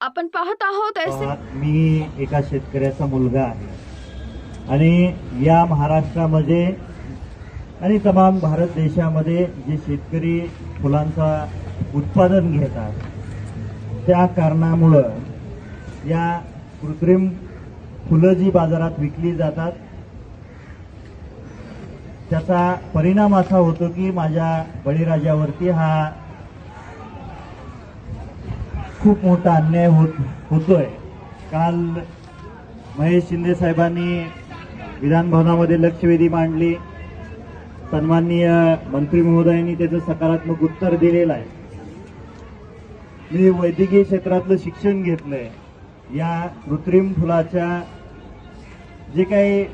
आपण पाहत आहोत मी एका शेतकऱ्याचा मुलगा आहे. आणि या महाराष्ट्रामध्ये आणि तमाम भारत देशामध्ये जे शेतकरी फुलांचा उत्पादन घेतात त्या कारणामुळं या कृत्रिम फुलं जी बाजारात विकली जातात त्याचा परिणाम असा होतो की माझ्या बळीराजावरती हा खूप मोठा अन्याय होत होतोय. काल महेश शिंदे साहेबांनी विधानभवनामध्ये लक्षवेधी मांडली. सन्माननीय मंत्री महोदयांनी त्याचं सकारात्मक उत्तर दिलेलं आहे. मी वैद्यकीय क्षेत्रातलं शिक्षण घेतलंय. या कृत्रिम फुलाच्या जे काही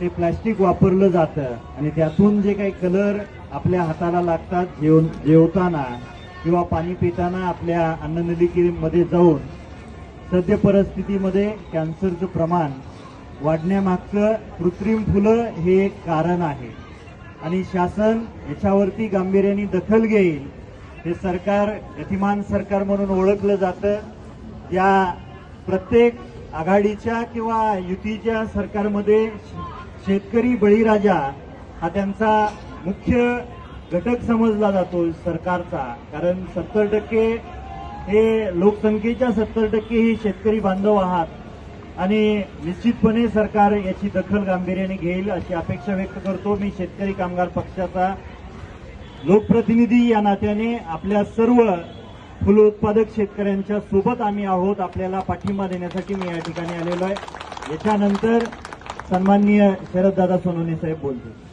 ते प्लॅस्टिक वापरलं जातं आणि त्यातून जे काही कलर आपल्या हाताला लागतात जेव जेवताना किंवा पाणी पिताना आपल्या अन्ननलिकेमध्ये जाऊन सद्य परिस्थितीमध्ये कॅन्सरचं प्रमाण वाढण्यामागचं कृत्रिम फुलं हे एक कारण आहे. आणि शासन याच्यावरती गांभीर्याने दखल घेईल हे सरकार गतिमान सरकार म्हणून ओळखलं जातं. या प्रत्येक आघाडीच्या किंवा युतीच्या सरकारमध्ये शेतकरी बळीराजा हा त्यांचा मुख्य घटक समजला जातो सरकारचा. कारण सत्तर टक्के हे लोकसंख्येच्या सत्तर टक्के ही शेतकरी बांधव आहात. आणि निश्चितपणे सरकार याची दखल गांभीर्याने घेईल अशी अपेक्षा व्यक्त करतो मी शेतकरी कामगार पक्षाचा. लोकप्रतिनिधी या नात्याने आपल्या सर्व फुलोत्पादक शेतकऱ्यांच्या सोबत आम्ही आहोत. आपल्याला पाठिंबा देण्यासाठी मी या ठिकाणी आलेलो आहे. याच्यानंतर सन्माननीय शरददादा सोनवणे साहेब बोलतील.